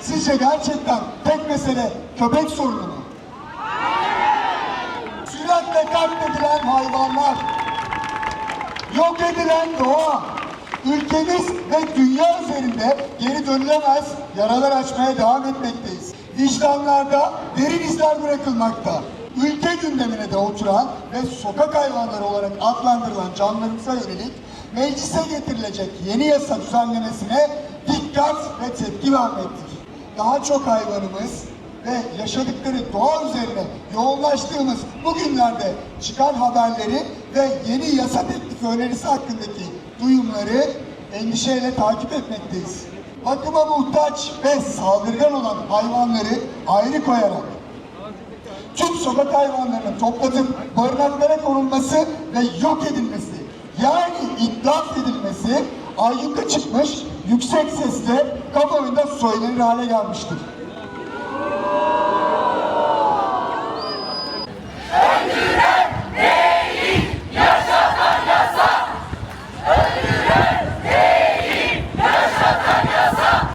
Sizce gerçekten tek mesele köpek sorunu mu? Süratle katledilen hayvanlar, yok edilen doğa, ülkemiz ve dünya üzerinde geri dönülemez yaralar açmaya devam etmekteyiz. Vicdanlarda derin izler bırakılmakta. Ülke gündemine de oturan ve sokak hayvanları olarak adlandırılan canlılarımıza yönelik meclise getirilecek yeni yasa düzenlemesine dikkat ve tepki vermektir. Daha çok hayvanımız ve yaşadıkları doğa üzerine yoğunlaştığımız bu günlerde çıkan haberleri ve yeni yasa teklifi önerisi hakkındaki duyumları endişeyle takip etmekteyiz. Bakıma muhtaç ve saldırgan olan hayvanları ayrı koyarak tüm sokak hayvanlarının toplatıp barınaklara konulması ve yok edilmesi yani itlaf edilmesi ayyuka çıkmış yüksek sesle kamuoyunda söylenir hale gelmiştir.